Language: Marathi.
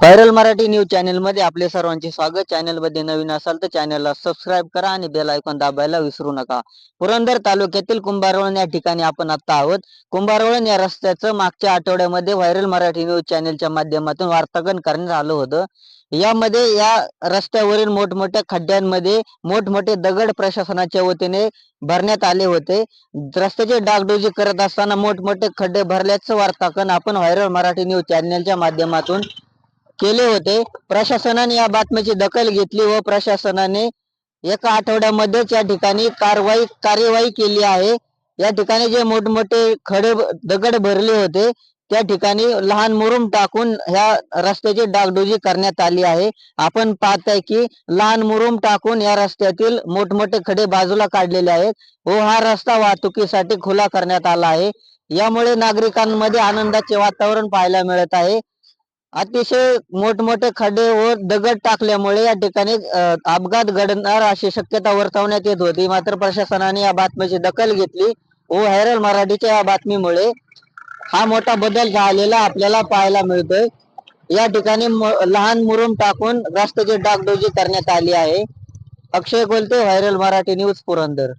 व्हायरल मराठी न्यूज चॅनलमध्ये आपले सर्वांचे स्वागत. चॅनलमध्ये नवीन असाल तर चॅनलला सबस्क्राईब करा आणि बेल आयकॉन दाबायला विसरू नका. पुरंदर तालुक्यातील कुंभारवळण या ठिकाणी आपण आता आहोत. कुंभारवळण या रस्त्याचं मागच्या आठवड्यामध्ये व्हायरल मराठी न्यूज चॅनलच्या माध्यमातून वार्तांकन करण्यात आलं होतं. यामध्ये या रस्त्यावरील मोठमोठ्या खड्ड्यांमध्ये मोठमोठे दगड प्रशासनाच्या वतीने भरण्यात आले होते. रस्त्याची डागडुजी करत असताना मोठमोठे खड्डे भरल्याचं वार्तांकन आपण व्हायरल मराठी न्यूज चॅनलच्या माध्यमातून केले होते. प्रशासनाने या बातमीची दखल घेतली व प्रशासनाने एका आठवड्यामध्येच या ठिकाणी कारवाई कार्यवाही केली आहे. या ठिकाणी जे मोठमोठे खडे दगड भरले होते त्या ठिकाणी लहान मुरुम टाकून ह्या रस्त्याची डागडुजी करण्यात आली आहे. आपण पाहताय की लहान मुरुम टाकून या रस्त्यातील मोठमोठे खडे बाजूला काढलेले आहेत व हा रस्ता वाहतुकीसाठी खुला करण्यात आला आहे. यामुळे नागरिकांमध्ये आनंदाचे वातावरण पाहायला मिळत आहे. अतिशय मोठमोठे खड्डे व दगड टाकल्यामुळे या ठिकाणी अपघात घडणार अशी शक्यता वर्तवण्यात येत होती. मात्र प्रशासनाने या बातमीची दखल घेतली व व्हायरल मराठीच्या या बातमीमुळे हा मोठा बदल झालेला आपल्याला पाहायला मिळतोय. या ठिकाणी लहान मुरुम टाकून रस्त्याची डागडुजी करण्यात आली आहे. Akshay Kolte viral Marathi news Purandar.